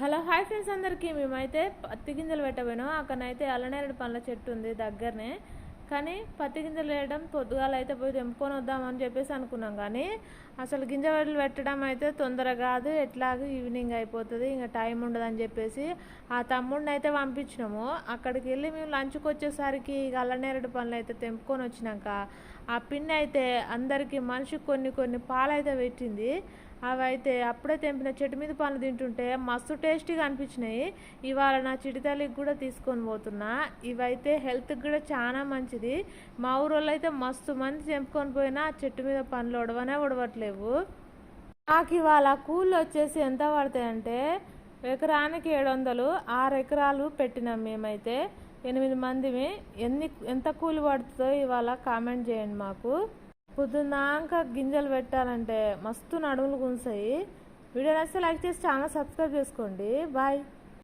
Hello hi friends అందరికీ. మేమైతే పత్తి గింజలు పెట్టబోయినాం. అక్కడనైతే అల్లనేరుడు పండ్ల చెట్టు ఉంది దగ్గరనే. కానీ పత్తి గింజలు వేయడం పొద్దుగాల అయితే పోయి తెంపుకొని వద్దామని చెప్పేసి అనుకున్నాం కానీ అసలు గింజ వడ్లు పెట్టడం అయితే తొందర కాదు. ఎట్లాగూ ఈవినింగ్ అయిపోతుంది ఇంకా టైం ఉండదని చెప్పేసి ఆ తమ్ముడిని అయితే పంపించినాము. అక్కడికి వెళ్ళి మేము లంచ్కి వచ్చేసరికి ఇక అల్లనేరుడు పండ్లు అయితే తెంపుకొని వచ్చినాక ఆ పిన్ని అయితే అందరికీ మనిషికి కొన్ని కొన్ని పాలు అయితే పెట్టింది. అవి అయితే అప్పుడే తెంపిన చెట్టు మీద పండ్లు తింటుంటే మస్తు టేస్టీగా అనిపించినాయి. ఇవాళ నా చిటితల్లికి కూడా తీసుకొని పోతున్నా. ఇవైతే హెల్త్కి కూడా చాలా మంచిది. మా ఊరోళ్ళు అయితే మస్తు మంది తెంపుకొని పోయినా ఆ చెట్టు మీద పండ్లు ఉడవనే ఉడవట్లేవు నాకు ఇవాళ కూళ్ళు వచ్చేసి ఎంత పడతాయంటే ఎకరానికి ఏడు వందలు ఆరు ఎకరాలు పెట్టినాం మేమైతే. ఎనిమిది మందిమి. ఎన్ని ఎంత కూలి పడుతుందో ఇవాళ కామెంట్ చేయండి మాకు. పొద్దున్నాక గింజలు పెట్టాలంటే మస్తు నడుములు గుంసాయి వీడియో నచ్చితే లైక్ చేసి ఛానల్ సబ్స్క్రైబ్ చేసుకోండి. బాయ్.